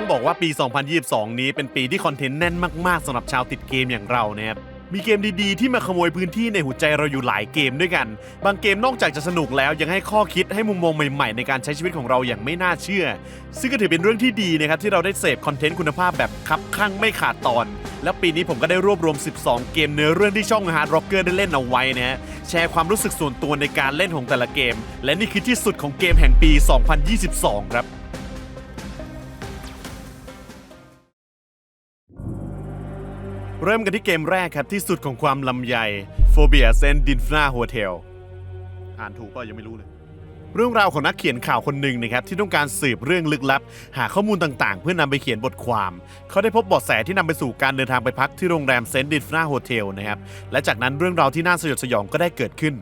ต้องบอกว่าปี 2022 นี้เป็นปีที่คอนเทนต์แน่นมากๆสำหรับชาวติดเกมอย่างเรานะครับมีเกมดีๆ ที่มาขโมยพื้นที่ในหัวใจเราอยู่หลายเกมด้วยกัน บางเกมนอกจากจะสนุกแล้วยังให้ข้อคิดให้มุมมองใหม่ๆ ในการใช้ชีวิตของเราอย่างไม่น่าเชื่อ ซึ่งก็ถือเป็นเรื่องที่ดีนะครับที่เราได้เสพคอนเทนต์คุณภาพแบบคับข้างไม่ขาดตอน และปีนี้ผมก็ได้รวบรวม 12 เกมเนื้อเรื่องที่ช่อง Hard Rocker ได้เล่นเอาไว้นะฮะแชร์ความรู้สึกส่วนตัวในการเล่นของแต่ละเกม และนี่คือที่สุดของเกมแห่งปี 2022 ครับ เริ่มกันที่เกมแรกครับที่สุดของความลำใหญ่ Phobia s e n d i n f n a Hotel อ่านถูกก็ยังไม่รู้เลย เรื่องราวของนักเขียนข่าวคนหนึ่งนะครับที่ต้องการสืบเรื่องลึกลับ หาข้อมูลต่างๆ เพื่อนำไปเขียนบทความ เขาได้พบเบาะแสที่นำไปสู่การเดินทางไปพักที่โรงแรมเซนต์ดินฟนาโฮเทลนะครับและจากนั้นเรื่องราวที่น่าสยดสยองก็ได้เกิดขึ้น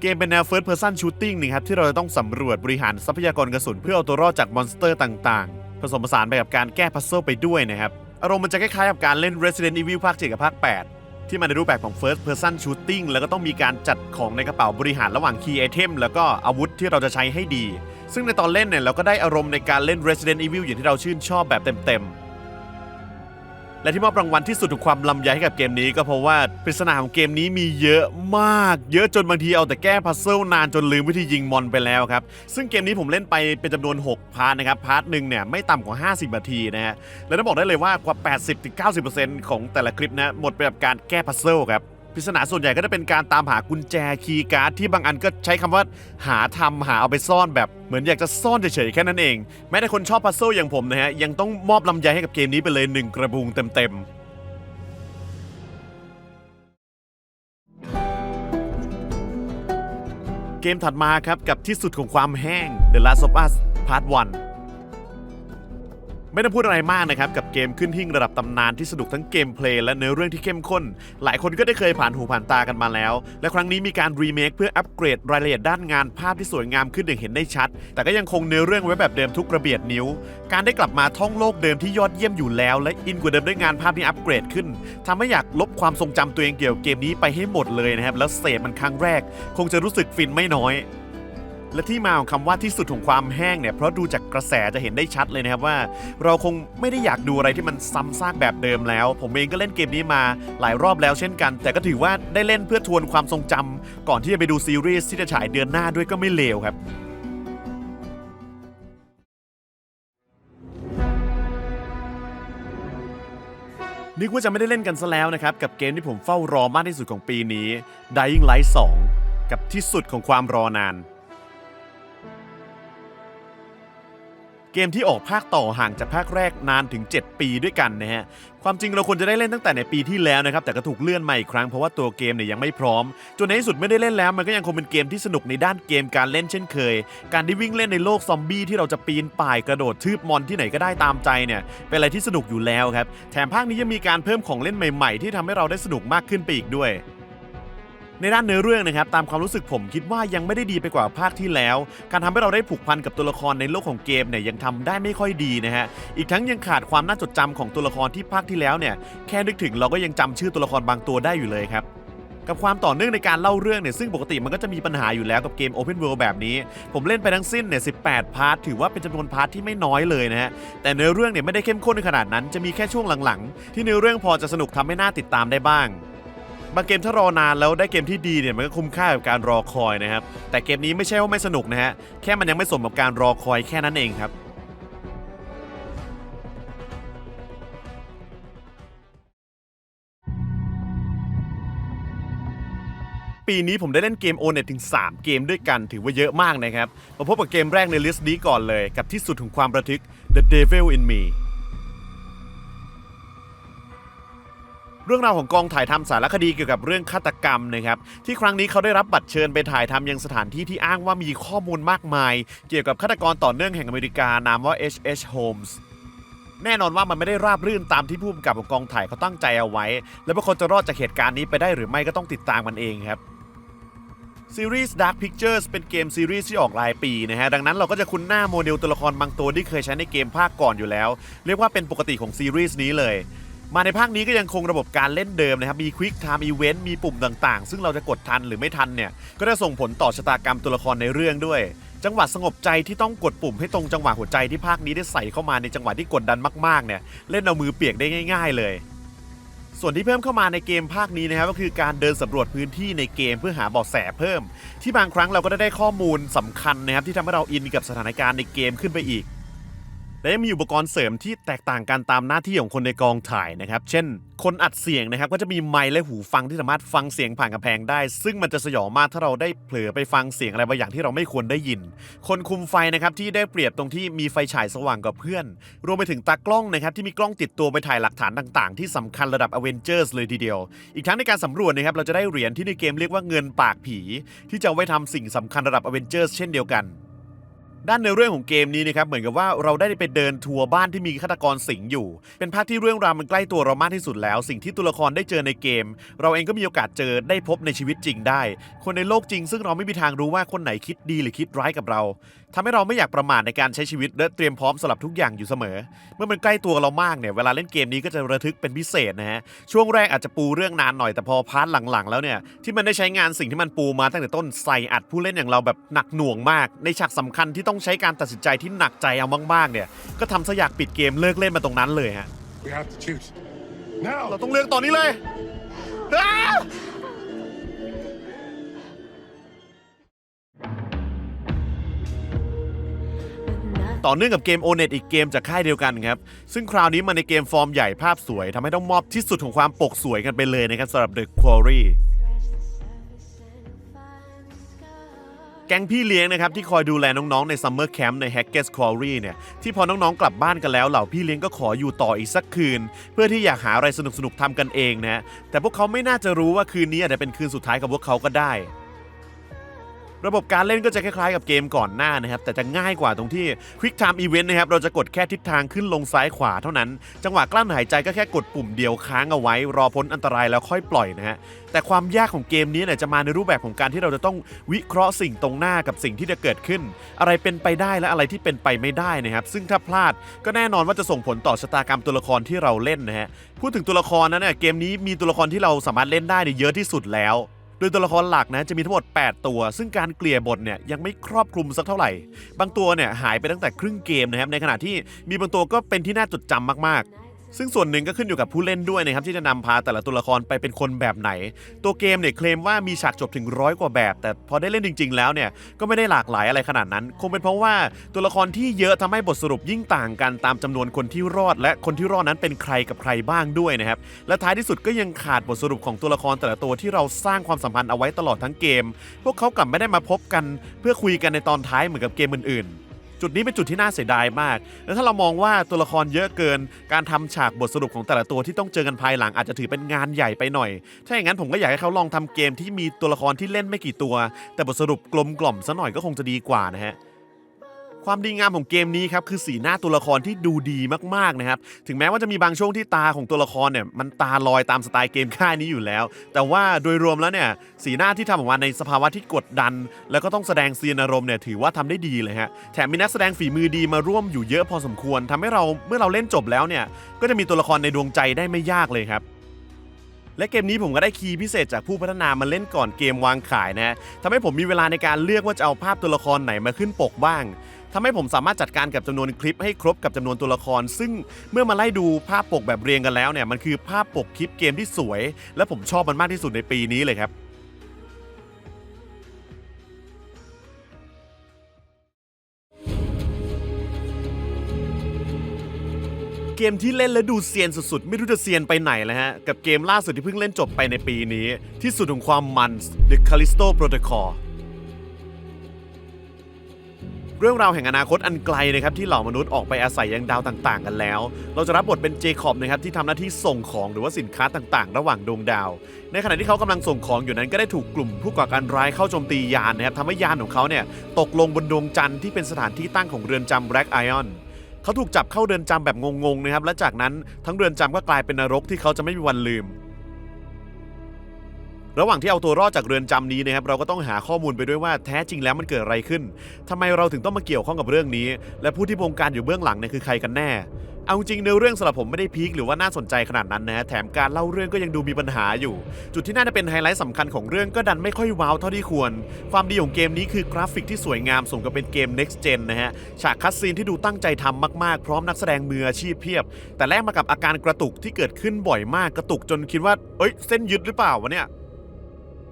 เกมเป็นแนว First Person Shooting นะครับที่เราจะต้องสำรวจบริหารทรัพยากรกระสุนเพื่อเอาตัวรอดจากมอนสเตอร์ต่างๆ ผสมผสานไปกับการแก้พัซเซิลไปด้วยนะครับ อารมณ์มันจะคล้ายๆกับการเล่น Resident Evil ภาค7กับภาค 8 ที่มาในรูปแบบของ First Person Shooting แล้วก็ต้องมีการจัดของในกระเป๋าบริหารระหว่าง Key Item แล้วก็อาวุธที่เราจะใช้ให้ดี ซึ่งในตอนเล่นเนี่ยเราก็ได้อารมณ์ในการเล่น Resident Evil อย่างที่เราชื่นชอบแบบเต็มๆ และที่มอบรางวัลที่สุดถึงความลำยให้กับเกมนี้ก็เพราะว่าปริศนาของเกมนี้มีเยอะมาก เยอะจนบางทีเอาแต่แก้พัซเซิลนานจนลืมวิธียิงมอนไปแล้วครับ ซึ่งเกมนี้ผมเล่นไปเป็นจำนวน 6 พาร์ทนะครับ พาร์ทหนึ่งเนี่ยไม่ต่ำกว่า 50 นาทีนะฮะ และต้องบอกได้เลยว่ากว่า 80-90%ของแต่ละคลิปนะหมดไปกับการแก้พัซเซิลครับ ปริศนาส่วนใหญ่ก็จะเป็นการตามหากุญแจคีย์การ์ดที่บางอันก็ใช้คำว่าหาทำหาเอาไปซ่อนแบบเหมือนอยากจะซ่อนเฉยๆแค่นั้นเอง แม้แต่คนชอบพัซเซิลอย่างผมนะฮะ ยังต้องมอบลำไยให้กับเกมนี้ไปเลยหนึ่งกระบุงเต็มๆ เกมถัดมาครับ กับที่สุดของความแห้ง The Last of Us Part 1 ไม่ต้องพูดอะไรมากนะครับ กับเกมขึ้นหิ่งระดับตำนานที่สนุกทั้งเกมเพลย์และเนื้อเรื่องที่เข้มข้น หลายคนก็ได้เคยผ่านหูผ่านตากันมาแล้ว และครั้งนี้มีการรีเมคเพื่ออัปเกรดรายละเอียดด้านงานภาพที่สวยงามขึ้นอย่างเห็นได้ชัด แต่ก็ยังคงเนื้อเรื่องไว้แบบเดิมทุกระเบียดนิ้ว การได้กลับมาท่องโลกเดิมที่ยอดเยี่ยมอยู่แล้ว และอินกว่าเดิมด้วยงานภาพที่อัปเกรดขึ้นทำให้อยากลบความทรงจำตัวเองเกี่ยวกับเกมนี้ไปให้หมดเลยนะครับแล้วเสพมันครั้งแรก คงจะรู้สึกฟินไม่น้อย และที่มาของคำว่าที่สุดของความแห้งเนี่ยเพราะดูจากกระแสจะเห็นได้ชัดเลยนะครับว่า เราคงไม่ได้อยากดูอะไรที่มันซ้ำซากแบบเดิมแล้ว ผมเองก็เล่นเกมนี้มาหลายรอบแล้วเช่นกัน แต่ก็ถือว่าได้เล่นเพื่อทวนความทรงจำก่อนที่จะไปดูซีรีส์ที่จะฉายเดือนหน้าด้วยก็ไม่เลวครับนึกว่าจะไม่ได้เล่นกันซะแล้วนะครับ กับเกมที่ผมเฝ้ารอมากที่สุดของปีนี้ Dying Light 2 กับที่สุดของความรอนาน เกมที่ออกภาคต่อห่างจากภาคแรกนานถึง 7 ปีด้วยกันนะฮะ ความจริงเราควรจะได้เล่นตั้งแต่ในปีที่แล้วนะครับ แต่ก็ถูกเลื่อนมาอีกครั้งเพราะว่าตัวเกมเนี่ยยังไม่พร้อม จนในที่สุดไม่ได้เล่นแล้ว มันก็ยังคงเป็นเกมที่สนุกในด้านเกมการเล่นเช่นเคย การได้วิ่งเล่นในโลกซอมบี้ที่เราจะปีนป่ายกระโดดทืบมอนที่ไหนก็ได้ตามใจเนี่ย เป็นอะไรที่สนุกอยู่แล้วครับ แถมภาคนี้ยังมีการเพิ่มของเล่นใหม่ ๆ ที่ทำให้เราได้สนุกมากขึ้นไปอีกด้วย ในด้านเนื้อเรื่องนะครับตามความรู้สึกผมคิดว่ายังไม่ได้ดีไปกว่าภาคที่แล้ว การทำให้เราได้ผูกพันกับตัวละครในโลกของเกมเนี่ยยังทำได้ไม่ค่อยดีนะฮะอีกทั้งยังขาดความน่าจดจำของตัวละครที่ภาคที่แล้วเนี่ยแค่นึกถึงเราก็ยังจำชื่อตัวละครบางตัวได้อยู่เลยครับกับความต่อเนื่องในการเล่าเรื่องเนี่ยซึ่งปกติมันก็จะมีปัญหาอยู่แล้วกับเกม Open World แบบนี้ ผมเล่นไปทั้งสิ้นเนี่ย18 พาร์ทถือว่าเป็นจำนวนพาร์ทที่ไม่น้อยเลยนะฮะ แต่เนื้อเรื่องเนี่ยไม่ได้เข้มข้นขนาดนั้น จะมีแค่ช่วงหลังๆ ที่เนื้อเรื่องพอจะสนุกทำให้น่าติดตามได้บ้าง บางเกมถ้ารอนานแล้วได้เกมที่ดีเนี่ยมันก็คุ้มค่ากับการรอคอยนะครับ แต่เกมนี้ไม่ใช่ว่าไม่สนุกนะฮะ แค่มันยังไม่สมกับการรอคอยแค่นั้นเองครับปีนี้ผมได้เล่นเกม o n e t ถึง 3 เกมด้วยกันถือว่าเยอะมากนะครับ มาพบกับเกมแรกในลิสต์นี้ก่อนเลย กับที่สุดของความประทึก The Devil in Me เรื่องราวของกองถ่ายทำสารคดีเกี่ยวกับเรื่องฆาตกรรมนะครับที่ครั้งนี้เขาได้รับบัตรเชิญไปถ่ายทำยังสถานที่ที่อ้างว่ามีข้อมูลมากมาย เกี่ยวกับฆาตกรต่อเนื่องแห่งอเมริกานามว่า H.H. Holmes แน่นอนว่ามันไม่ได้ราบรื่นตามที่ผู้กำกับของกองถ่ายเขาตั้งใจเอาไว้ และว่าคนจะรอดจากเหตุการณ์นี้ไปได้หรือไม่ก็ต้องติดตามมันเองครับซีรีส์ Dark Pictures เป็นเกมซีรีส์ที่ออกรายปีนะฮะ ดังนั้นเราก็จะคุ้นหน้าโมเดลตัวละครบางตัวที่เคยใช้ในเกมภาคก่อนอยู่แล้ว เรียกว่าเป็นปกติของซีรีส์นี้เลย มาในภาคนี้ก็ยังคงระบบการเล่นเดิมนะครับ มี Quick Time Event มีปุ่มต่างๆ ซึ่งเราจะกดทันหรือไม่ทันเนี่ย ก็จะส่งผลต่อชะตากรรมตัวละครในเรื่องด้วย จังหวะสงบใจที่ต้องกดปุ่มให้ตรงจังหวะหัวใจที่ภาคนี้ได้ใส่เข้ามาในจังหวะที่กดดันมากๆเนี่ย เล่นเอามือเปียกได้ง่าย ๆ เลย ส่วนที่เพิ่มเข้ามาในเกมภาคนี้นะครับก็คือการเดินสำรวจพื้นที่ในเกมเพื่อหาเบาะแสเพิ่ม ที่บางครั้งเราก็ได้ข้อมูลสำคัญนะครับที่ทำให้เราอินกับสถานการณ์ในเกมขึ้นไปอีก และยังมีอุปกรณ์เสริมที่แตกต่างกันตามหน้าที่ของคนในกองถ่ายนะครับ เช่น คนอัดเสียงนะครับก็จะมีไมค์และหูฟังที่สามารถฟังเสียงผ่านกำแพงได้ ซึ่งมันจะสยองมากถ้าเราได้เผลอไปฟังเสียงอะไรบางอย่างที่เราไม่ควรได้ยิน คนคุมไฟนะครับที่ได้เปรียบตรงที่มีไฟฉายสว่างกว่าเพื่อน รวมไปถึงตากล้องนะครับที่มีกล้องติดตัวไปถ่ายหลักฐานต่าง ๆ ที่สำคัญระดับอเวนเจอร์สเลยทีเดียว อีกทั้งในการสำรวจนะครับเราจะได้เหรียญที่ในเกมเรียกว่าเงินปากผี ที่จะไว้ทำสิ่งสำคัญระดับอเวนเจอร์สเช่นเดียวกัน ด้านในเรื่องของเกมนี้นะครับเหมือนกับว่าเราได้ไปเดินทัวร์บ้านที่มีฆาตกรสิงอยู่ เป็นภาคที่เรื่องราวมันใกล้ตัวเรามากที่สุดแล้ว สิ่งที่ตัวละครได้เจอในเกม เราเองก็มีโอกาสเจอได้พบในชีวิตจริงได้ คนในโลกจริง ซึ่งเราไม่มีทางรู้ว่าคนไหนคิดดีหรือคิดร้ายกับเรา ทำให้เราไม่อยากประมาทในการใช้ชีวิตและเตรียมพร้อมสำหรับทุกอย่างอยู่เสมอ เมื่อมันใกล้ตัวเรามากเนี่ยเวลาเล่นเกมนี้ก็จะระทึกเป็นพิเศษนะฮะช่วงแรกอาจจะปูเรื่องนานหน่อยแต่พอพาร์ทหลังๆ แล้วเนี่ยที่มันได้ใช้งานสิ่งที่มันปูมาตั้งแต่ต้นใส่อัดผู้เล่นอย่างเราแบบหนักหน่วงมาก ในฉากสำคัญที่ต้องใช้การตัดสินใจที่หนักใจเอามากๆเนี่ยก็ทำซะอยากปิดเกมเลิกเล่นมาตรงนั้นเลยฮะ We have to choose. Now! เราต้องเลือกตอนนี้เลย ต่อเนื่องกับเกม o n e t อีกเกมจากค่ายเดียวกันครับ ซึ่งคราวนี้มาในเกมฟอร์มใหญ่ภาพสวยทำให้ต้องมอบที่สุดของความปกสวยกันไปเลยนะครับสำหรับ The Quarry แก๊งพี่เลี้ยงนะครับที่คอยดูแลน้องๆในซัมเมอร์แคมป์ใน Hackers Quarry เนี่ยที่พอน้องๆกลับบ้านกันแล้วเหล่าพี่เลี้ยงก็ขออยู่ต่ออีกสักคืน เพื่อที่อยากหาอะไรสนุกๆทำกันเองนะแต่พวกเขาไม่น่าจะรู้ว่าคืนนี้อาจจะเป็นคืนสุดท้ายกับพวกเขาก็ได้ ระบบการเล่นก็จะคล้ายๆกับเกมก่อนหน้านะครับ แต่จะง่ายกว่าตรงที่ Quick Time Event นะครับ เราจะกดแค่ทิศทางขึ้นลงซ้ายขวาเท่านั้น จังหวะกลั้นหายใจก็แค่กดปุ่มเดียวค้างเอาไว้ รอพ้นอันตรายแล้วค่อยปล่อยนะฮะ แต่ความยากของเกมนี้เนี่ยจะมาในรูปแบบของการที่เราจะต้องวิเคราะห์สิ่งตรงหน้ากับสิ่งที่จะเกิดขึ้น อะไรเป็นไปได้และอะไรที่เป็นไปไม่ได้นะครับ ซึ่งถ้าพลาดก็แน่นอนว่าจะส่งผลต่อชะตากรรมตัวละครที่เราเล่นนะฮะ พูดถึงตัวละครนั้นเนี่ยเกมนี้มีตัวละครที่เราสามารถเล่นได้เนี่ยเยอะที่สุดแล้ว โดยตัวละครหลักนะจะมีทั้งหมด 8 ตัว ซึ่งการเกลี่ยบทเนี่ยยังไม่ครอบคลุมสักเท่าไหร่ บางตัวเนี่ยหายไปตั้งแต่ครึ่งเกมนะครับในขณะที่มีบางตัวก็เป็นที่น่าจดจำมากๆ ซึ่งส่วนหนึ่งก็ขึ้นอยู่กับผู้เล่นด้วยนะครับที่จะนำพาแต่ละตัวละครไปเป็นคนแบบไหน ตัวเกมเนี่ยเคลมว่ามีฉากจบถึงร้อยกว่าแบบ แต่พอได้เล่นจริง ๆ แล้วเนี่ยก็ไม่ได้หลากหลายอะไรขนาดนั้น คงเป็นเพราะว่าตัวละครที่เยอะทำให้บทสรุปยิ่งต่างกันตามจำนวนคนที่รอด และคนที่รอดนั้นเป็นใครกับใครบ้างด้วยนะครับและท้ายที่สุดก็ยังขาดบทสรุปของตัวละครแต่ละตัวที่เราสร้างความสัมพันธ์เอาไว้ตลอดทั้งเกม พวกเขากลับไม่ได้มาพบกัน เพื่อคุยกันในตอนท้ายเหมือนกับเกมอื่นๆ จุดนี้เป็นจุดที่น่าเสียดายมาก แล้วถ้าเรามองว่าตัวละครเยอะเกิน การทำฉากบทสรุปของแต่ละตัวที่ต้องเจอกันภายหลังอาจจะถือเป็นงานใหญ่ไปหน่อย ถ้าอย่างนั้นผมก็อยากให้เขาลองทำเกมที่มีตัวละครที่เล่นไม่กี่ตัว แต่บทสรุปกลมกล่อมซะหน่อยก็คงจะดีกว่านะฮะ ความดีงามของเกมนี้ครับคือสีหน้าตัวละครที่ดูดีมากๆนะครับถึงแม้ว่าจะมีบางช่วงที่ตาของตัวละครเนี่ยมันตาลอยตามสไตล์เกมค่ายนี้อยู่แล้ว แต่ว่าโดยรวมแล้วเนี่ยสีหน้าที่ทำออกมาในสภาวะที่กดดัน แล้วก็ต้องแสดงเซียนอารมณ์เนี่ยถือว่าทำได้ดีเลยฮะแถมมีนักแสดงฝีมือดีมาร่วมอยู่เยอะพอสมควรทำให้เราเมื่อเราเล่นจบแล้วเนี่ยก็จะมีตัวละครในดวงใจได้ไม่ยากเลยครับและเกมนี้ผมก็ได้คีย์พิเศษจากผู้พัฒนามาเล่นก่อนเกมวางขายนะทำให้ผมมีเวลาในการเลือกว่าจะเอาภาพตัวละครไหนมาขึ้นปกบ้าง ทำให้ผมสามารถจัดการกับจำนวนคลิปให้ครบกับจำนวนตัวละคร ซึ่งเมื่อมาไล่ดูภาพปกแบบเรียงกันแล้วเนี่ยมันคือภาพปกคลิปเกมที่สวย และผมชอบมันมากที่สุดในปีนี้เลยครับเกมที่เล่นแล้วดูเซียนสุดๆ ไม่รู้จะเซียนไปไหนแล้วฮะ กับเกมล่าสุดที่เพิ่งเล่นจบไปในปีนี้ ที่สุดของความมัน The Callisto Protocol เรื่องราวแห่งอนาคตอันไกลนะครับที่เหล่ามนุษย์ออกไปอาศัยยังดาวต่างๆ กันแล้ว เราจะรับบทเป็นเจคอบนะครับที่ทำหน้าที่ส่งของหรือว่าสินค้าต่างๆ ระหว่างดวงดาว ในขณะที่เขากำลังส่งของอยู่นั้นก็ได้ถูกกลุ่มผู้ก่อการร้ายเข้าโจมตียานนะครับทำให้ยานของเขาเนี่ยตกลงบนดวงจันทร์ที่เป็นสถานที่ตั้งของเรือนจำ Black Ion เขาถูกจับเข้าเรือนจำแบบงงๆนะครับและจากนั้นทั้งเรือนจำก็กลายเป็นนรกที่เขาจะไม่มีวันลืม ระหว่างที่เอาตัวรอดจากเรือนจำนี้นะครับเราก็ต้องหาข้อมูลไปด้วยว่าแท้จริงแล้วมันเกิดอะไรขึ้นทำไมเราถึงต้องมาเกี่ยวข้องกับเรื่องนี้ และผู้ที่บงการอยู่เบื้องหลังเนี่ยคือใครกันแน่ เอาจริงเนื้อเรื่องสำหรับผมไม่ได้พีคหรือว่าน่าสนใจขนาดนั้นนะแถมการเล่าเรื่องก็ยังดูมีปัญหาอยู่ จุดที่น่าจะเป็นไฮไลท์สำคัญของเรื่องก็ดันไม่ค่อยว้าวเท่าที่ควร ความดีของเกมนี้คือกราฟิกที่สวยงามสมกับเป็นเกม next gen นะฮะฉากคัสซีนที่ดูตั้งใจทำมากๆ พร้อมนักแสดงมืออาชีพเพียบ แต่แลกมากับอาการกระตุกที่เกิดขึ้นบ่อยมากกระตุกจนคิดว่าเอ้ยเส้นยึดหรือเปล่าวะเนี่ย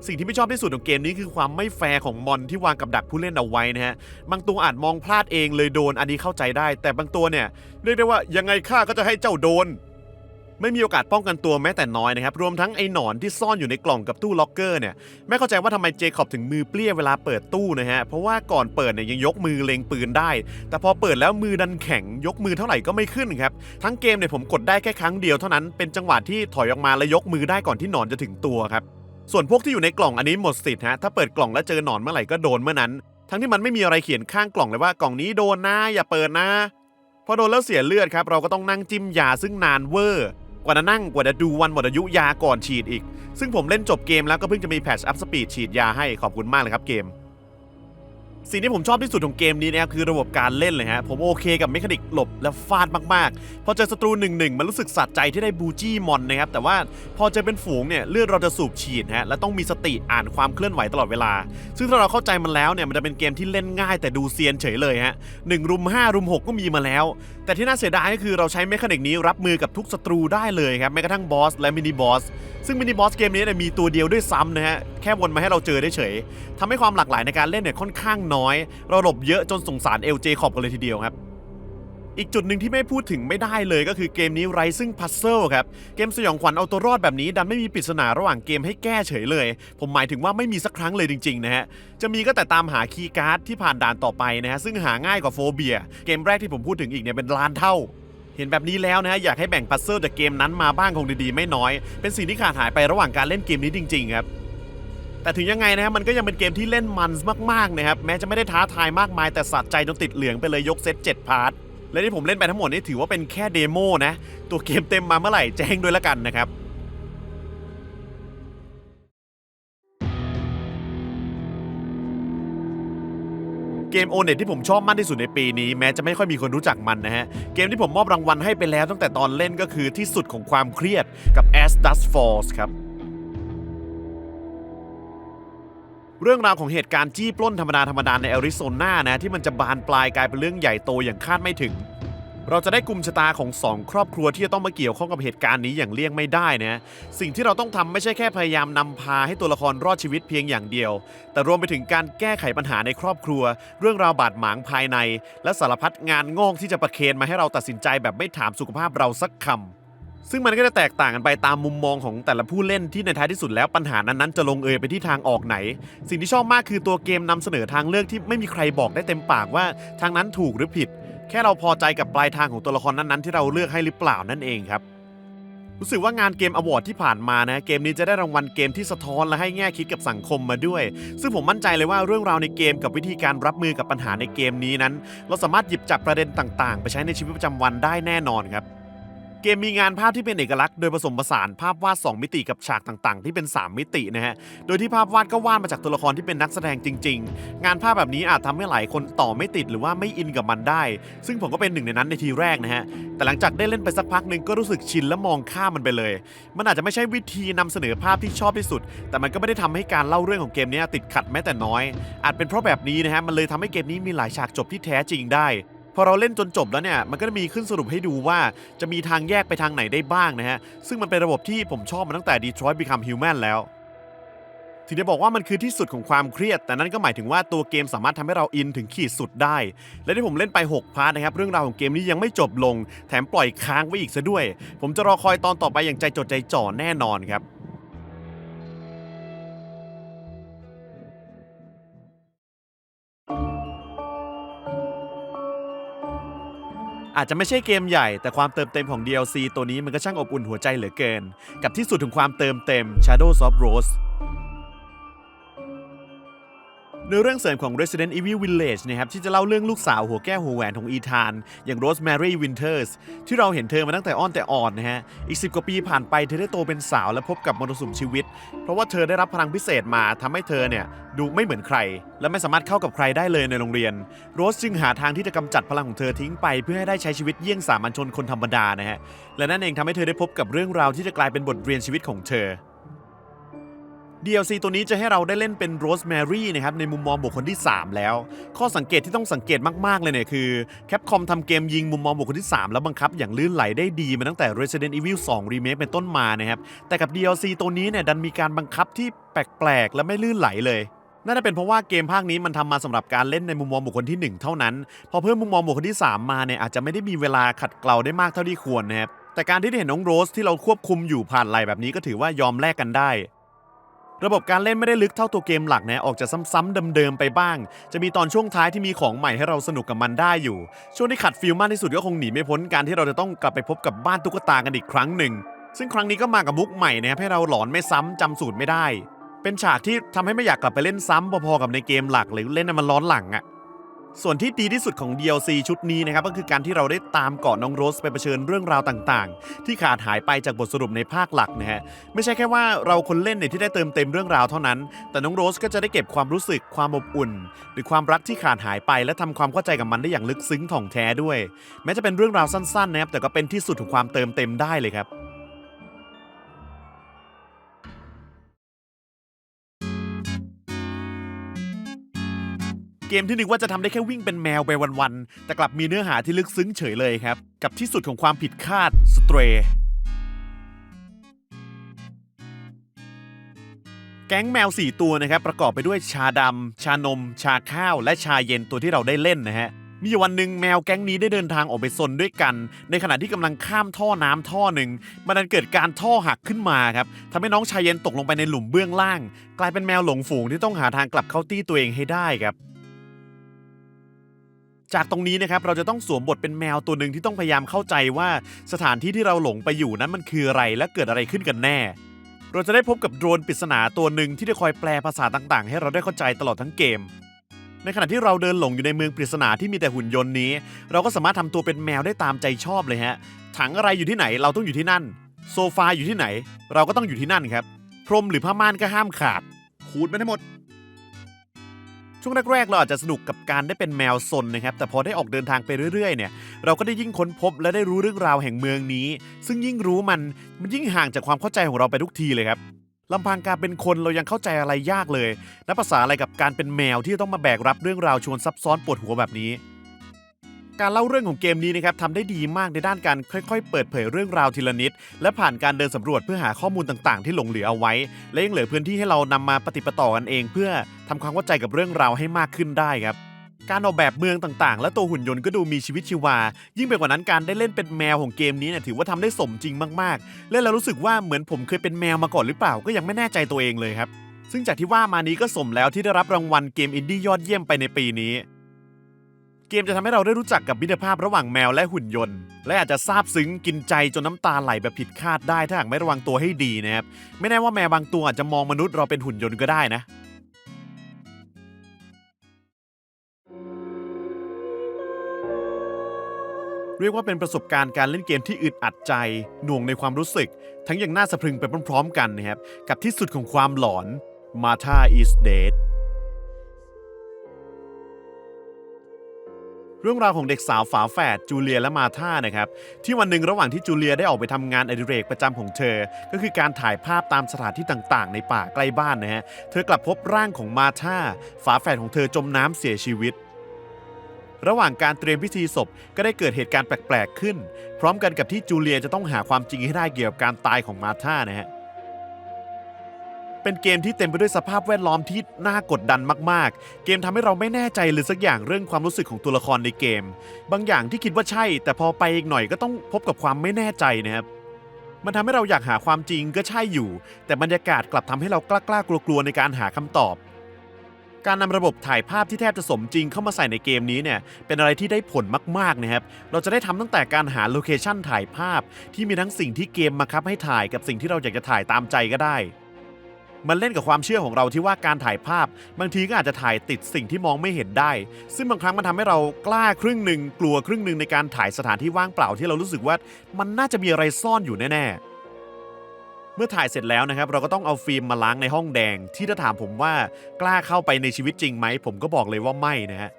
สิ่งที่ไม่ชอบที่สุดของเกมนี้คือความไม่แฟร์ของมอนที่วางกับดักผู้เล่นเอาไว้นะฮะ บางตัวอาจมองพลาดเองเลยโดนอันนี้เข้าใจได้ แต่บางตัวเนี่ยเรียกได้ว่ายังไงข้าก็จะให้เจ้าโดน ไม่มีโอกาสป้องกันตัวแม้แต่น้อยนะครับ รวมทั้งไอ้หนอนที่ซ่อนอยู่ในกล่องกับตู้ล็อกเกอร์เนี่ยไม่เข้าใจว่าทำไมเจคอบถึงมือเปรี้ยเวลาเปิดตู้นะฮะ เพราะว่าก่อนเปิดเนี่ยยังยกมือเล็งปืนได้ แต่พอเปิดแล้วมือดันแข็งยกมือเท่าไหร่ก็ไม่ขึ้นครับ ทั้งเกมเนี่ยผมกดได้แค่ครั้งเดียวเท่านั้น เป็นจังหวะที่ถอยออกมาแล้วยกมือได้ก่อนที่หนอนจะถึงตัวครับ ส่วนพวกที่อยู่ในกล่องอันนี้หมดสิทธิ์ฮะถ้าเปิดกล่องแล้วเจอหนอนเมื่อไหร่ก็โดนเมื่อนั้น ทั้งที่มันไม่มีอะไรเขียนข้างกล่องเลยว่ากล่องนี้โดนนะอย่าเปิดนะพอโดนแล้วเสียเลือดครับเราก็ต้องนั่งจิ้มยาซึ่งนานเวอร์ กว่าจะนั่งกว่าจะดูวันหมดอายุยาก่อนฉีดอีก ซึ่งผมเล่นจบเกมแล้วก็เพิ่งจะมีแพทช์อัพสปีดฉีดยาให้ขอบคุณมากเลยครับเกม สิ่งที่ผมชอบที่สุดของเกมนี้นะครับคือระบบการเล่นเลยฮะ ผมโอเคกับเมคานิกหลบและฟาดมากๆ พอเจอศัตรูหนึ่งหนึ่งมันรู้สึกสะใจที่ได้บูจี้มอนนะครับ แต่ว่าพอเจอเป็นฝูงเนี่ยเลือดเราจะสูบฉีดฮะ และต้องมีสติอ่านความเคลื่อนไหวตลอดเวลา ซึ่งถ้าเราเข้าใจมันแล้วเนี่ยมันจะเป็นเกมที่เล่นง่ายแต่ดูเซียนเฉยเลยฮะหนึ่งรุมห้ารุมหกก็มีมาแล้วแต่ที่น่าเสียดายก็คือเราใช้เมคานิกนี้รับมือกับทุกศัตรูได้เลยครับแม้กระทั่งบอสและมินิบอสซึ่งมินิบอสเกมนี้เนี่ยมีตัวเดียวด้วยซ้ำนะฮะแค่วนมาให้เราเจอได้เฉยทำให้ความหลากหลายในการเล่นเนี่ยค่อนข้างน้อย เราหลบเยอะจนสงสารเอลเจขอบกันเลยทีเดียวครับ อีกจุดหนึ่งที่ไม่พูดถึงไม่ได้เลยก็คือเกมนี้ไรซึ่งพัซเซิลครับ เกมสยองขวัญเอาตัวรอดแบบนี้ ดันไม่มีปริศนาระหว่างเกมให้แก้เฉยเลย ผมหมายถึงว่าไม่มีสักครั้งเลยจริงๆนะฮะ จะมีก็แต่ตามหาคีย์การ์ดที่ผ่านด่านต่อไปนะฮะ ซึ่งหาง่ายกว่าโฟเบีย เกมแรกที่ผมพูดถึงอีกเนี่ยเป็นล้านเท่า เห็นแบบนี้แล้วนะฮะอยากให้แบ่งพัซเซิลจากเกมนั้นมาบ้างคงดีๆไม่น้อย เป็นสิ่งที่ขาดหายไประหว่างการเล่นเกมนี้จริงๆครับแต่ถึงยังไงนะฮะมันก็ยังเป็นเกมที่เล่นมันมากๆนะครับแม้จะไม่ได้ท้าทายมากมายแต่สะใจจนติดเหลืองไปเลยยกเซต7พาร์ท และที่ผมเล่นไปทั้งหมดนี่ถือว่าเป็นแค่เดโมนะ ตัวเกมเต็มมาเมื่อไหร่แจ้งด้วยละกันนะครับเกมโอเน็ตที่ผมชอบมากที่สุดในปีนี้แม้จะไม่ค่อยมีคนรู้จักมันนะฮะ เกมที่ผมมอบรางวัลให้ไปแล้วตั้งแต่ตอนเล่นก็คือที่สุดของความเครียดกับ As Dust Falls ครับ เรื่องราวของเหตุการณ์จี้ปล้นธรรมดาธรรมดาในแอริโซนานะที่มันจะบานปลายกลายเป็นเรื่องใหญ่โตอย่างคาดไม่ถึง เราจะได้กลุ่มชะตาของสองครอบครัวที่จะต้องมาเกี่ยวข้องกับเหตุการณ์นี้อย่างเลี่ยงไม่ได้นะสิ่งที่เราต้องทำไม่ใช่แค่พยายามนำพาให้ตัวละครรอดชีวิตเพียงอย่างเดียว แต่รวมไปถึงการแก้ไขปัญหาในครอบครัว เรื่องราวบาดหมางภายใน และสารพัดงานงอกที่จะประเคนมาให้เราตัดสินใจแบบไม่ถามสุขภาพเราสักคำ ซึ่งมันก็จะแตกต่างกันไปตามมุมมองของแต่ละผู้เล่นที่ในท้ายที่สุดแล้วปัญหานั้นๆจะลงเอยไปที่ทางออกไหน สิ่งที่ชอบมากคือตัวเกมนำเสนอทางเลือกที่ไม่มีใครบอกได้เต็มปากว่าทางนั้นถูกหรือผิด แค่เราพอใจกับปลายทางของตัวละครนั้นๆ ที่เราเลือกให้หรือเปล่านั่นเองครับรู้สึกว่างานเกมอวอร์ดที่ผ่านมานะเกมนี้จะได้รางวัลเกมที่สะท้อนและให้แง่คิดกับสังคมมาด้วย ซึ่งผมมั่นใจเลยว่าเรื่องราวในเกมกับวิธีการรับมือกับปัญหาในเกมนี้นั้น เราสามารถหยิบจับประเด็นต่าง ๆ ไปใช้ในชีวิตประจำวันได้แน่นอนครับ เกมมีงานภาพที่เป็นเอกลักษณ์โดยผสมผสานภาพวาด 2 มิติกับฉากต่างๆ ที่เป็น 3 มิตินะฮะ โดยที่ภาพวาดก็วาดมาจากตัวละครที่เป็นนักแสดงจริง ๆ งานภาพแบบนี้อาจทำให้หลายคนต่อไม่ติดหรือว่าไม่อินกับมันได้ ซึ่งผมก็เป็นหนึ่งในนั้นในทีแรกนะฮะ แต่หลังจากได้เล่นไปสักพักหนึ่งก็รู้สึกชินและมองข้ามมันไปเลย มันอาจจะไม่ใช่วิธีนำเสนอภาพที่ชอบที่สุด แต่มันก็ไม่ได้ทำให้การเล่าเรื่องของเกมนี้ติดขัดแม้แต่น้อย อาจเป็นเพราะแบบนี้นะฮะ มันเลยทำให้เกมนี้มีหลายฉากจบที่แท้จริงได้ พอเราเล่นจนจบแล้วเนี่ยมันก็จะมีขึ้นสรุปให้ดูว่าจะมีทางแยกไปทางไหนได้บ้างนะฮะ ซึ่งมันเป็นระบบที่ผมชอบมาตั้งแต่ Detroit Become Human แล้ว ถึงจะบอกว่ามันคือที่สุดของความเครียด แต่นั่นก็หมายถึงว่าตัวเกมสามารถทำให้เราอินถึงขีดสุดได้ และที่ผมเล่นไป 6 พาร์ทนะครับ เรื่องราวของเกมนี้ยังไม่จบลง แถมปล่อยค้างไว้อีกซะด้วย ผมจะรอคอยตอนต่อไปอย่างใจจดใจจ่อแน่นอนครับ อาจจะไม่ใช่เกมใหญ่แต่ความเติมเต็มของ DLC ตัวนี้มันก็ช่างอบอุ่นหัวใจเหลือเกิน กับที่สุดถึงความเติมเต็ม Shadows of Rose ในเรื่องเสริมของ Resident Evil Village นะครับที่จะเล่าเรื่องลูกสาวหัวแก้วหัวแหวนของอีธาน อย่าง Rosemary Winters ที่เราเห็นเธอมาตั้งแต่อ้อนแต่อ่อนนะฮะ อีก 10 กว่าปีผ่านไปเธอได้โตเป็นสาวและพบกับมรสุมชีวิต เพราะว่าเธอได้รับพลังพิเศษมาทำให้เธอเนี่ยดูไม่เหมือนใคร และไม่สามารถเข้ากับใครได้เลยในโรงเรียน โรสจึงหาทางที่จะกำจัดพลังของเธอทิ้งไป เพื่อให้ได้ใช้ชีวิตเยี่ยงสามัญชนคนธรรมดานะฮะและนั่นเองทำให้เธอได้พบกับเรื่องราวที่จะกลายเป็นบทเรียนชีวิตของเธอ DLC ตัวนี้จะให้เราได้เล่นเป็นโรสแมรี่นะครับในมุมมองบุคคลที่ 3 แล้ว ข้อสังเกตที่ต้องสังเกตมาก ๆ เลยเนี่ยคือแคปคอมทำเกมยิงมุมมองบุคคลที่ 3 แล้วบังคับอย่างลื่นไหลได้ดีมาตั้งแต่ Resident Evil 2 Remake เป็นต้นมานะครับแต่กับ DLC ตัวนี้เนี่ยดันมีการบังคับที่แปลก ๆ และไม่ลื่นไหลเลยน่าจะเป็นเพราะว่าเกมภาคนี้มันทำมาสำหรับการเล่นในมุมมองบุคคลที่ 1 เท่านั้น พอเพิ่มมุมมองบุคคลที่ 3 มาเนี่ยอาจจะไม่ได้มีเวลาขัดเกลาได้มากเท่าที่ควรนะครับแต่การที่ได้เห็นน้องโรสที่เราควบคุมอยู่ผ่านไหลแบบนี้ก็ถือว่ายอมแลกกันได้ ระบบการเล่นไม่ได้ลึกเท่าตัวเกมหลักนะออกจะซ้ำๆเดิมๆไปบ้าง จะมีตอนช่วงท้ายที่มีของใหม่ให้เราสนุกกับมันได้อยู่ ช่วงที่ขัดฟิลมากที่สุดก็คงหนีไม่พ้นการที่เราจะต้องกลับไปพบกับบ้านตุ๊กตากันอีกครั้งหนึ่ง ซึ่งครั้งนี้ก็มากับมุกใหม่นะครับให้เราหลอนไม่ซ้ำจำสูตรไม่ได้ เป็นฉากที่ทำให้ไม่อยากกลับไปเล่นซ้ำพอๆกับในเกมหลักหรือเล่นมันร้อนหลังอะ ส่วนที่ดีที่สุดของ DLC ชุดนี้นะครับก็คือการที่เราได้ตามเกาะน้องโรสไปเผชิญเรื่องราวต่างๆ ที่ขาดหายไปจากบทสรุปในภาคหลักนะฮะไม่ใช่แค่ว่าเราคนเล่นเนี่ยที่ได้เติมเต็มเรื่องราวเท่านั้น แต่น้องโรสก็จะได้เก็บความรู้สึกความอบอุ่น หรือความรักที่ขาดหายไป และทำความเข้าใจกับมันได้อย่างลึกซึ้งถ่องแท้ด้วย แม้จะเป็นเรื่องราวสั้นๆนะครับแต่ก็เป็นที่สุดของความเติมเต็มได้เลยครับ เกมที่นึกว่าจะทำได้แค่วิ่งเป็นแมวไปวันๆ แต่กลับมีเนื้อหาที่ลึกซึ้งเฉยเลยครับ กับที่สุดของความผิดคาดสเตรแก๊งแมว 4 ตัวนะครับ ประกอบไปด้วยชาดำ ชานม ชาข้าว และชาเย็นตัวที่เราได้เล่นนะฮะ มีวันหนึ่งแมวแก๊งนี้ได้เดินทางออกไปซนด้วยกัน ในขณะที่กำลังข้ามท่อน้ำท่อหนึ่ง มันดันเกิดการท่อหักขึ้นมาครับทำให้น้องชายเย็นตกลงไปในหลุมเบื้องล่าง กลายเป็นแมวหลงฝูงที่ต้องหาทางกลับเข้าตี้ตัวเองให้ได้ครับ จากตรงนี้นะครับเราจะต้องสวมบทเป็นแมวตัวหนึ่งที่ต้องพยายามเข้าใจว่าสถานที่ที่เราหลงไปอยู่นั้นมันคืออะไรและเกิดอะไรขึ้นกันแน่ เราจะได้พบกับโดรนปริศนาตัวหนึ่งที่จะคอยแปลภาษาต่างๆ ให้เราได้เข้าใจตลอดทั้งเกม ในขณะที่เราเดินหลงอยู่ในเมืองปริศนาที่มีแต่หุ่นยนต์นี้ เราก็สามารถทำตัวเป็นแมวได้ตามใจชอบเลยฮะถังอะไรอยู่ที่ไหนเราต้องอยู่ที่นั่น โซฟาอยู่ที่ไหน เราก็ต้องอยู่ที่นั่นครับ พรมหรือผ้าม่านก็ห้ามขาดขูดไปทั้งหมด ช่วงแรกๆเราอาจจะสนุกกับการได้เป็นแมวซนนะครับ แต่พอได้ออกเดินทางไปเรื่อยๆเนี่ย เราก็ได้ยิ่งค้นพบและได้รู้เรื่องราวแห่งเมืองนี้ ซึ่งยิ่งรู้มันมันยิ่งห่างจากความเข้าใจของเราไปทุกทีเลยครับลำพังการเป็นคนเรายังเข้าใจอะไรยากเลยนับภาษาอะไรกับการเป็นแมวที่ต้องมาแบกรับเรื่องราวชวนซับซ้อนปวดหัวแบบนี้ การเล่าเรื่องของเกมนี้นะครับทำได้ดีมากในด้านการค่อย ๆ เปิดเผยเรื่องราวทีละนิด และผ่านการเดินสำรวจเพื่อหาข้อมูลต่างๆ ที่หลงเหลือเอาไว้ และยังเหลือพื้นที่ให้เรานำมาปฏิปต่อกันเอง เพื่อทำความเข้าใจกับเรื่องราวให้มากขึ้นได้ครับการออกแบบเมืองต่างๆ และตัวหุ่นยนต์ก็ดูมีชีวิตชีวา ยิ่งไปกว่านั้นการได้เล่นเป็นแมวของเกมนี้เนี่ยถือว่าทำได้สมจริงมากๆ เล่นแล้วรู้สึกว่าเหมือนผมเคยเป็นแมวมาก่อนหรือเปล่าก็ยังไม่แน่ใจตัวเองเลยครับ ซึ่งจากที่ว่ามานี้ก็สมแล้วที่ได้รับรางวัลเกมอินดี้ยอดเยี่ยมไปในปีนี้ เกมจะทำให้เราได้รู้จักกับมิตรภาพระหว่างแมวและหุ่นยนต์ และอาจจะซาบซึ้งกินใจจนน้ำตาไหลแบบผิดคาดได้ถ้าหากไม่ระวังตัวให้ดีนะครับ ไม่แน่ว่าแมวบางตัวอาจจะมองมนุษย์เราเป็นหุ่นยนต์ก็ได้นะเรียกว่าเป็นประสบการณ์การเล่นเกมที่อึดอัดใจ หน่วงในความรู้สึก ทั้งอย่างน่าสะพรึงไปพร้อมๆ กันนะครับ กับที่สุดของความหลอน Martha is dead เรื่องราวของเด็กสาวฝาแฝดจูเลียและมาธานะครับ ที่วันหนึ่งระหว่างที่จูเลียได้ออกไปทำงานอดิเรกประจำของเธอ ก็คือการถ่ายภาพตามสถานที่ต่างๆ ในป่าใกล้บ้านนะฮะ เธอกลับพบร่างของมาธาฝาแฝดของเธอจมน้ำเสียชีวิต ระหว่างการเตรียมพิธีศพก็ได้เกิดเหตุการณ์แปลกๆขึ้น พร้อมกันกับที่จูเลียจะต้องหาความจริงให้ได้เกี่ยวกับการตายของมาธานะฮะ เป็นเกมที่เต็มไปด้วยสภาพแวดล้อมที่น่ากดดันมากๆ เกมทำให้เราไม่แน่ใจเลยสักอย่างเรื่องความรู้สึกของตัวละครในเกม บางอย่างที่คิดว่าใช่ แต่พอไปอีกหน่อยก็ต้องพบกับความไม่แน่ใจนะครับมันทำให้เราอยากหาความจริงก็ใช่อยู่ แต่บรรยากาศกลับทำให้เรากล้าๆกลัวๆในการหาคำตอบ การนำระบบถ่ายภาพที่แทบจะสมจริงเข้ามาใส่ในเกมนี้เนี่ยเป็นอะไรที่ได้ผลมากๆนะครับ เราจะได้ทำตั้งแต่การหาโลเคชั่นถ่ายภาพที่มีทั้งสิ่งที่เกมมาคับให้ถ่ายกับสิ่งที่เราอยากจะถ่ายตามใจก็ได้ มันเล่นกับความเชื่อของเราที่ว่าการถ่ายภาพ บางทีก็อาจจะถ่ายติดสิ่งที่มองไม่เห็นได้ ซึ่งบางครั้งมันทำให้เรากล้าครึ่งหนึ่งกลัวครึ่งหนึ่งในการถ่ายสถานที่ว่างเปล่าที่เรารู้สึกว่ามันน่าจะมีอะไรซ่อนอยู่แน่ๆเมื่อถ่ายเสร็จแล้วนะครับ เราก็ต้องเอาฟิล์มมาล้างในห้องแดง ที่ถ้าถามผมว่ากล้าเข้าไปในชีวิตจริงไหม ผมก็บอกเลยว่าไม่นะฮะ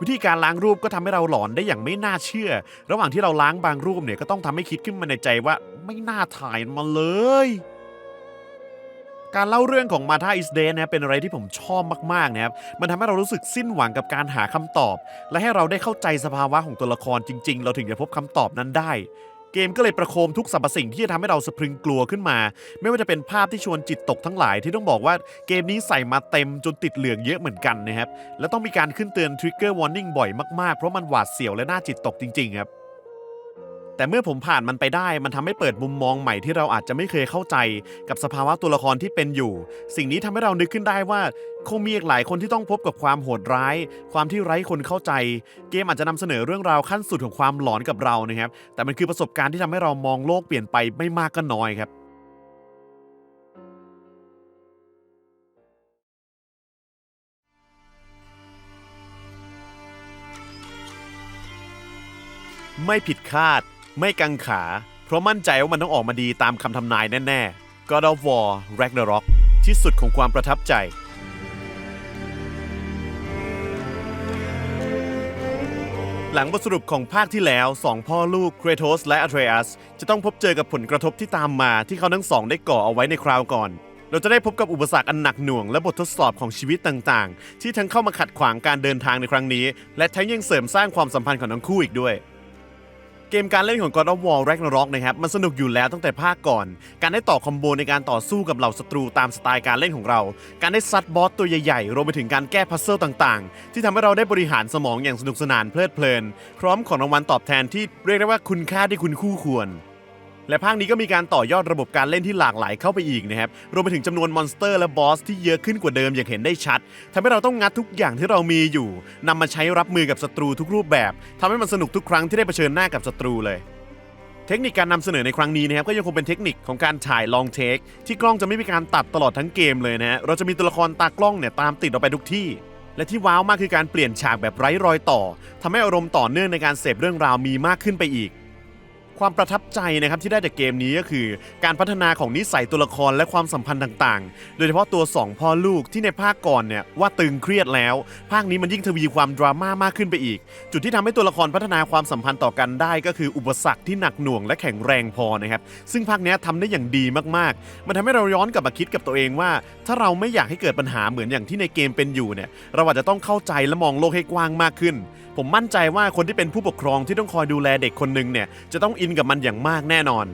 วิธีการล้างรูปก็ทำให้เราหลอนได้อย่างไม่น่าเชื่อ ระหว่างที่เราล้างบางรูปเนี่ยก็ต้องทำให้คิดขึ้นมาในใจว่าไม่น่าถ่ายมาเลย การเล่าเรื่องของมาธาอิสเดนนะเป็นอะไรที่ผมชอบมากๆนะครับมันทำให้เรารู้สึกสิ้นหวังกับการหาคำตอบ และให้เราได้เข้าใจสภาวะของตัวละครจริง ๆ เราถึงจะพบคำตอบนั้นได้ เกมก็เลยประโคมทุกสรรพสิ่งที่จะทำให้เราสะพรึงกลัวขึ้นมา ไม่ว่าจะเป็นภาพที่ชวนจิตตกทั้งหลายที่ต้องบอกว่าเกมนี้ใส่มาเต็มจนติดเหลืองเยอะเหมือนกันนะครับและต้องมีการขึ้นเตือน Trigger Warning บ่อยมากๆเพราะมันหวาดเสียวและน่าจิตตกจริงๆครับ แต่เมื่อผมผ่านมันไปได้ มันทำให้เปิดมุมมองใหม่ที่เราอาจจะไม่เคยเข้าใจ กับสภาวะตัวละครที่เป็นอยู่ สิ่งนี้ทำให้เรานึกขึ้นได้ว่าคงมีอีกหลายคนที่ต้องพบกับความโหดร้าย ความที่ไร้คนเข้าใจ เกมอาจจะนำเสนอเรื่องราวขั้นสุดของความหลอนกับเรานะครับ แต่มันคือประสบการณ์ที่ทำให้เรามองโลกเปลี่ยนไปไม่มากก็น้อยครับไม่ผิดคาด ไม่กังขา เพราะมั่นใจว่ามันต้องออกมาดีตามคำทำนายแน่ๆ God of War Ragnarok ที่สุดของความประทับใจ หลังบทสรุปของภาคที่แล้วสองพ่อลูกเครโทสและอัตเรอัสจะต้องพบเจอกับผลกระทบที่ตามมาที่เขาทั้งสองได้ก่อเอาไว้ในคราวก่อนเราจะได้พบกับอุปสรรคอันหนักหน่วงและบททดสอบของชีวิตต่างๆ ที่ทั้งเข้ามาขัดขวางการเดินทางในครั้งนี้ และทั้งยังเสริมสร้างความสัมพันธ์ของทั้งคู่อีกด้วย เกมการเล่นของ God of War Ragnarok นะครับมันสนุกอยู่แล้วตั้งแต่ภาคก่อน การได้ต่อคอมโบในการต่อสู้กับเหล่าศัตรูตามสไตล์การเล่นของเรา การได้ซัดบอสตัวใหญ่ๆ รวมไปถึงการแก้พัซเซิลต่างๆ ที่ทำให้เราได้บริหารสมองอย่างสนุกสนานเพลิดเพลินพร้อมของรางวัลตอบแทนที่เรียกได้ว่าคุณค่าที่คุณคู่ควร และภาคนี้ก็มีการต่อยอดระบบการเล่นที่หลากหลายเข้าไปอีกนะครับ รวมไปถึงจำนวนมอนสเตอร์และบอสที่เยอะขึ้นกว่าเดิมอย่างเห็นได้ชัดทำให้เราต้องงัดทุกอย่างที่เรามีอยู่นำมาใช้รับมือกับศัตรูทุกรูปแบบทำให้มันสนุกทุกครั้งที่ได้เผชิญหน้ากับศัตรูเลยเทคนิคการนำเสนอในครั้งนี้นะครับก็ยังคงเป็นเทคนิคของการถ่ายลองเทคที่กล้องจะไม่มีการตัดตลอดทั้งเกมเลยนะฮะเราจะมีตัวละครตากล้องเนี่ยตามติดเราไปทุกที่ และที่ว้าวมากคือการเปลี่ยนฉากแบบไร้รอยต่อทำให้อารมณ์ต่อเนื่องในการเสพเรื่องราวมีมากขึ้นไปอีก ความประทับใจนะครับที่ได้จากเกมนี้ก็คือ การพัฒนาของนิสัยตัวละครและความสัมพันธ์ต่างๆ โดยเฉพาะตัว 2 พ่อลูกที่ในภาคก่อนเนี่ยว่าตึงเครียดแล้ว ภาคนี้มันยิ่งทวีความดราม่ามากขึ้นไปอีก จุดที่ทำให้ตัวละครพัฒนาความสัมพันธ์ต่อกันได้ก็คืออุปสรรคที่หนักหน่วงและแข็งแรงพอนะครับซึ่งภาคนี้ยทำได้อย่างดีมากๆ มันทำให้เราย้อนกลับมาคิดกับตัวเองว่า ถ้าเราไม่อยากให้เกิดปัญหาเหมือนอย่างที่ในเกมเป็นอยู่เนี่ยเราอาจจะต้องเข้าใจและมองโลกให้กว้างมากขึ้น ผมมั่นใจว่าคนที่เป็นผู้ปกครองที่ต้องคอยดูแลเด็กคนหนึ่งเนี่ยจะต้องอินกับมันอย่างมากแน่นอน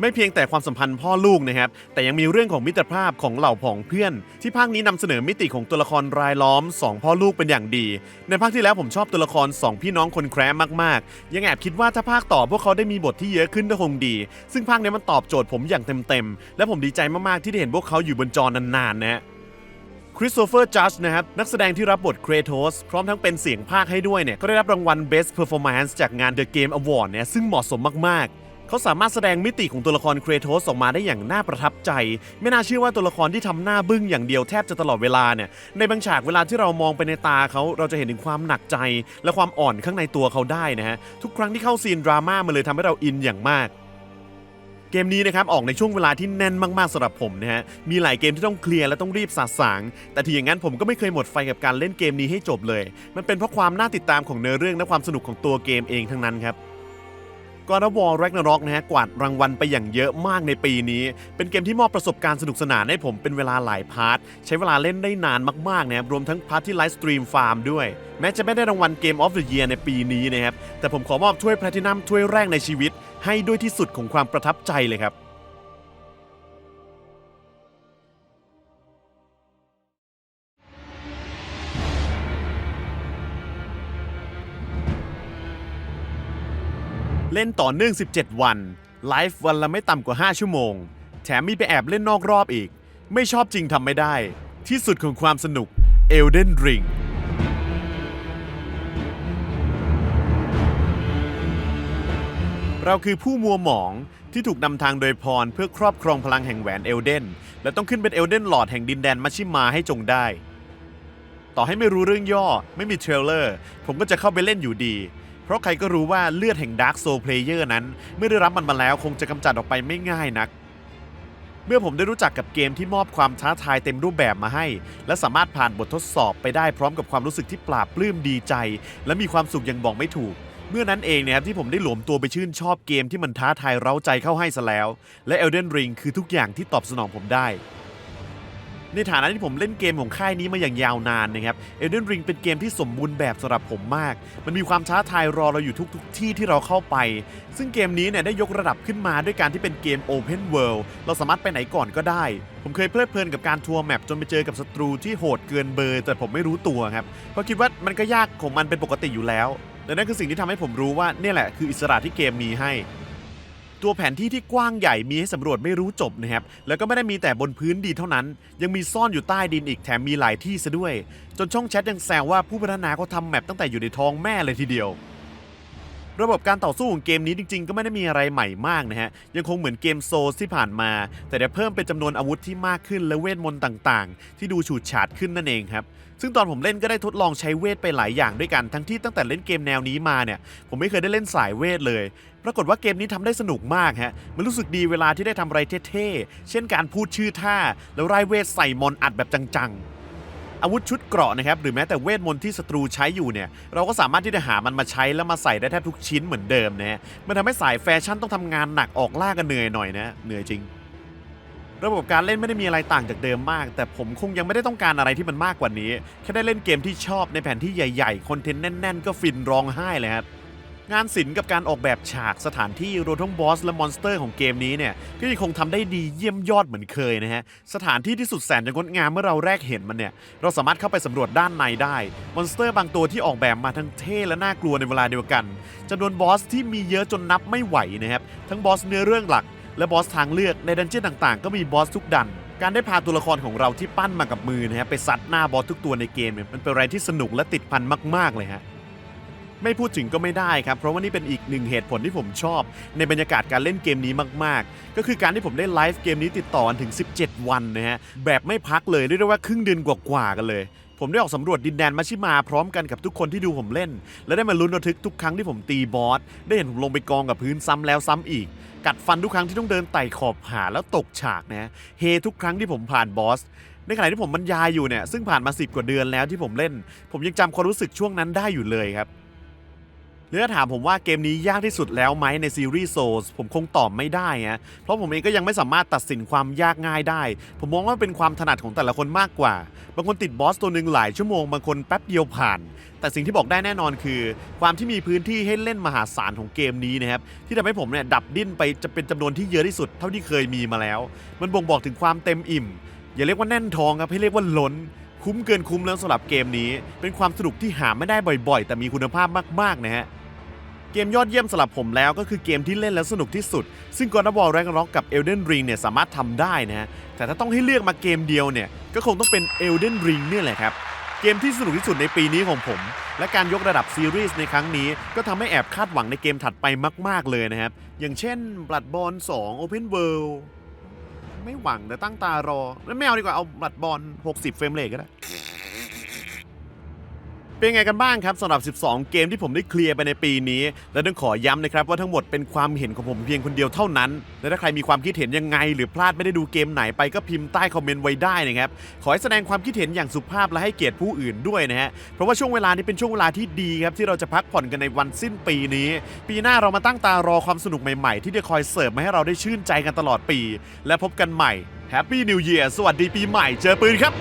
ไม่เพียงแต่ความสัมพันธ์พ่อลูกนะครับ แต่ยังมีเรื่องของมิตรภาพของเหล่าผองเพื่อน ที่ภาคนี้นำเสนอมิติของตัวละครรายล้อม 2 พ่อลูกเป็นอย่างดี ในภาคที่แล้วผมชอบตัวละคร 2 พี่น้องคนแคร์มากๆ ยังแอบคิดว่าถ้าภาคต่อพวกเขาได้มีบทที่เยอะขึ้นก็คงดี ซึ่งภาคนี้มันตอบโจทย์ผมอย่างเต็มๆและผมดีใจมากๆที่ได้เห็นพวกเขาอยู่บนจอนานๆนะฮะ คริสโตเฟอร์จัสนะครับ นักแสดงที่รับบทเครโทสพร้อมทั้งเป็นเสียงภาคให้ด้วยเนี่ย ก็ได้รับรางวัล Best Performance จากงาน The Game Award เนี่ย ซึ่งเหมาะสมมาก ๆเขาสามารถแสดงมิติของตัวละครเครโทสออกมาได้อย่างน่าประทับใจ ไม่น่าเชื่อว่าตัวละครที่ทำหน้าบึ้งอย่างเดียวแทบจะตลอดเวลาเนี่ย ในบางฉากเวลาที่เรามองไปในตาเขาเราจะเห็นถึงความหนักใจ และความอ่อนข้างในตัวเขาได้นะฮะ ทุกครั้งที่เข้าซีนดราม่ามันเลยทำให้เราอินอย่างมาก เกมนี้นะครับออกในช่วงเวลาที่แน่นมากๆสำหรับผมนะฮะ มีหลายเกมที่ต้องเคลียร์และต้องรีบสาสาง แต่ที่อย่างนั้นผมก็ไม่เคยหมดไฟกับการเล่นเกมนี้ให้จบเลย มันเป็นเพราะความน่าติดตามของเนื้อเรื่องและความสนุกของตัวเกมเองทั้งนั้นครับ God of War Ragnarok นะฮะกวาดรางวัลไปอย่างเยอะมากในปีนี้ เป็นเกมที่มอบประสบการณ์สนุกสนานให้ผมเป็นเวลาหลายพาร์ท ใช้เวลาเล่นได้นานมากๆนะครับรวมทั้งพาร์ทที่ไลฟ์สตรีมฟาร์มด้วย แม้จะไม่ได้รางวัลเกมออฟเดอะเยียร์ในปีนี้นะครับแต่ผมขอมอบถ้วยแพลตินัมถ้วยแรกในชีวิต ให้ด้วยที่สุดของความประทับใจเลยครับ เล่นต่อเนื่อง 17 วัน ไลฟ์วันละไม่ต่ำกว่า 5 ชั่วโมง แถมมีไปแอบเล่นนอกรอบอีก ไม่ชอบจริงทำไม่ได้ ที่สุดของความสนุก Elden Ring เราคือผู้มัวหมองที่ถูกนำทางโดยพรเพื่อครอบครองพลังแห่งแหวนเอลเดน และต้องขึ้นเป็นเอลเดนหลอดแห่งดินแดนมัชชิมาให้จงได้ ต่อให้ไม่รู้เรื่องย่อไม่มีเทรลเลอร์ ผมก็จะเข้าไปเล่นอยู่ดี เพราะใครก็รู้ว่าเลือดแห่งดาร์กโซเพลเยอร์นั้น เมื่อได้รับมันมาแล้วคงจะกำจัดออกไปไม่ง่ายนัก เมื่อผมได้รู้จักกับเกมที่มอบความท้าทายเต็มรูปแบบมาให้ และสามารถผ่านบททดสอบไปได้พร้อมกับความรู้สึกที่ปราบปลื้มดีใจ และมีความสุขอย่างบอกไม่ถูก เมื่อนั้นเองนะครับที่ผมได้หลวมตัวไปชื่นชอบเกมที่มันท้าทายเร้าใจเข้าให้ซะแล้ว และ Elden Ring คือทุกอย่างที่ตอบสนองผมได้ ในฐานะที่ผมเล่นเกมของค่ายนี้มาอย่างยาวนานนะครับ Elden Ring เป็นเกมที่สมบูรณ์แบบสำหรับผมมาก มันมีความท้าทายรอเราอยู่ทุกๆที่ที่เราเข้าไป ซึ่งเกมนี้เนี่ยได้ยกระดับขึ้นมาด้วยการที่เป็นเกม Open World เราสามารถไปไหนก่อนก็ได้ ผมเคยเพลิดเพลินกับการทัวร์แมปจนไปเจอกับศัตรูที่โหดเกินเบอร์แต่ผมไม่รู้ตัวครับ เพราะคิดว่ามันก็ยากของมันเป็นปกติอยู่แล้วและนั่นคือสิ่งที่ทำให้ผมรู้ว่าเนี่ยแหละคืออิสระที่เกมมีให้ ตัวแผนที่ที่กว้างใหญ่มีให้สำรวจไม่รู้จบนะครับ แล้วก็ไม่ได้มีแต่บนพื้นดินเท่านั้น ยังมีซ่อนอยู่ใต้ดินอีกแถมมีหลายที่ซะด้วย จนช่องแชทยังแซวว่าผู้พัฒนาเขาทำแมปตั้งแต่อยู่ในท้องแม่เลยทีเดียว ระบบการต่อสู้ของเกมนี้จริง ๆ ก็ไม่ได้มีอะไรใหม่มากนะฮะ ยังคงเหมือนเกมโซลที่ผ่านมา แต่ได้เพิ่มเป็นจำนวนอาวุธที่มากขึ้นและเวทมนต์ต่างๆ ที่ดูฉูดฉาดขึ้นนั่นเองครับซึ่งตอนผมเล่นก็ได้ทดลองใช้เวทไปหลายอย่างด้วยกัน ทั้งที่ตั้งแต่เล่นเกมแนวนี้มาเนี่ย ผมไม่เคยได้เล่นสายเวทเลย ปรากฏว่าเกมนี้ทำได้สนุกมากฮะ มันรู้สึกดีเวลาที่ได้ทำอะไรเท่ๆ เช่นการพูดชื่อท่า แล้วไล่เวทใส่มอนอัดแบบจังๆ อาวุธชุดเกราะนะครับ หรือแม้แต่เวทมนต์ที่ศัตรูใช้อยู่เนี่ย เราก็สามารถที่จะหามันมาใช้แล้วมาใส่ได้แทบทุกชิ้นเหมือนเดิมนะฮะ มันทำให้สายแฟชั่นต้องทำงานหนักออกล่ากันเหนื่อยหน่อยนะ เหนื่อยจริง ระบบการเล่นไม่ได้มีอะไรต่างจากเดิมมาก แต่ผมคงยังไม่ได้ต้องการอะไรที่มันมากกว่านี้ แค่ได้เล่นเกมที่ชอบในแผนที่ใหญ่ ๆ คอนเทนต์แน่น ๆ ก็ฟินร้องไห้เลยครับ งานศิลป์กับการออกแบบฉากสถานที่รวมทั้งบอสและมอนสเตอร์ของเกมนี้เนี่ยก็ยังคงทำได้ดีเยี่ยมยอดเหมือนเคยนะฮะ สถานที่ที่สุดแสนจะงดงามเมื่อเราแรกเห็นมันเนี่ย เราสามารถเข้าไปสำรวจด้านในได้ มอนสเตอร์บางตัวที่ออกแบบมาทั้งเท่และน่ากลัวในเวลาเดียวกันจำนวนบอสที่มีเยอะจนนับไม่ไหวนะครับ ทั้งบอสเนื้อเรื่องหลัก และบอสทางเลือกในดันเจี้ยนต่างๆ ก็มีบอสทุกดันการได้พาตัวละครของเราที่ปั้นมากับมือนะฮะไปซัดหน้าบอสทุกตัวในเกมเนี่ยมันเป็นอะไรที่สนุกและติดพันมากๆเลยฮะ ไม่พูดถึงก็ไม่ได้ครับ เพราะว่านี่เป็นอีกหนึ่งเหตุผลที่ผมชอบ ในบรรยากาศการเล่นเกมนี้มาก ๆ ก็คือการที่ผมได้ไลฟ์เกมนี้ติดต่อกันถึง 17 วันนะฮะ แบบไม่พักเลยเรียกได้ว่าครึ่งเดือนกว่าๆกันเลยผมได้ออกสำรวจดินแดนมัชิมาพร้อมกันกับทุกคนที่ดูผมเล่น และได้มาลุ้นระทึกทุกครั้งที่ผมตีบอส ได้เห็นผมลงไปกองกับพื้นซ้ำแล้วซ้ำอีก กัดฟันทุกครั้งที่ต้องเดินไต่ขอบหาแล้วตกฉากนะฮะเฮทุกครั้งที่ผมผ่านบอสในขณะที่ผมบรรยายอยู่เนี่ยซึ่งผ่านมา10กว่าเดือนแล้วที่ผมเล่น ผมยังจำความรู้สึกช่วงนั้นได้อยู่เลยครับ หรือถ้าถามผมว่าเกมนี้ยากที่สุดแล้วไหมในซีรีส์โซลผมคงตอบไม่ได้ฮะเพราะผมเองก็ยังไม่สามารถตัดสินความยากง่ายได้ ผมมองว่าเป็นความถนัดของแต่ละคนมากกว่า บางคนติดบอสตัวหนึ่งหลายชั่วโมงบางคนแป๊บเดียวผ่าน แต่สิ่งที่บอกได้แน่นอนคือ ความที่มีพื้นที่ให้เล่นมหาศาลของเกมนี้นะครับที่ทำให้ผมเนี่ยดับดิ้นไปจะเป็นจำนวนที่เยอะที่สุดเท่าที่เคยมีมาแล้ว มันบ่งบอกถึงความเต็มอิ่ม อย่าเรียกว่าแน่นท้องครับให้เรียกว่าล้น คุ้มเกินคุ้มแล้วสำหรับเกมนี้ เป็นความสนุกที่หาไม่ได้บ่อยๆ แต่มีคุณภาพมากๆนะฮะเกมยอดเยี่ยมสำหรับผมแล้วก็คือเกมที่เล่นแล้วสนุกที่สุด ซึ่ง God of War Ragnarok กับ Elden Ring เนี่ยสามารถทำได้นะฮะแต่ถ้าต้องให้เลือกมาเกมเดียวเนี่ยก็คงต้องเป็น Elden Ring เนี่ยแหละครับเกมที่สนุกที่สุดในปีนี้ของผม และการยกระดับซีรีส์ในครั้งนี้ ก็ทำให้แอบคาดหวังในเกมถัดไปมาก ๆ เลยนะครับ อย่างเช่น Bloodborne 2 Open World ไม่หวังแต่ตั้งตารอ แล้วไม่เอาดีกว่าเอา Bloodborne 60 เฟรมเรทก็ได้ เป็นไงกันบ้างครับสำหรับ 12 เกมที่ผมได้เคลียร์ไปในปีนี้ และต้องขอย้ำนะครับว่าทั้งหมดเป็นความเห็นของผมเพียงคนเดียวเท่านั้น และถ้าใครมีความคิดเห็นยังไง หรือพลาดไม่ได้ดูเกมไหนไปก็พิมพ์ใต้คอมเมนต์ไว้ได้นะครับ ขอให้แสดงความคิดเห็นอย่างสุภาพและให้เกียรติผู้อื่นด้วยนะฮะ เพราะว่าช่วงเวลานี้เป็นช่วงเวลาที่ดีครับที่เราจะพักผ่อนกันในวันสิ้นปีนี้ ปีหน้าเรามาตั้งตารอความสนุกใหม่ๆ ที่จะคอยเสิร์ฟมาให้เราได้ชื่นใจกันตลอดปี และพบกันใหม่ Happy New Year สวัสดีปีใหม่ เจอปืนครับ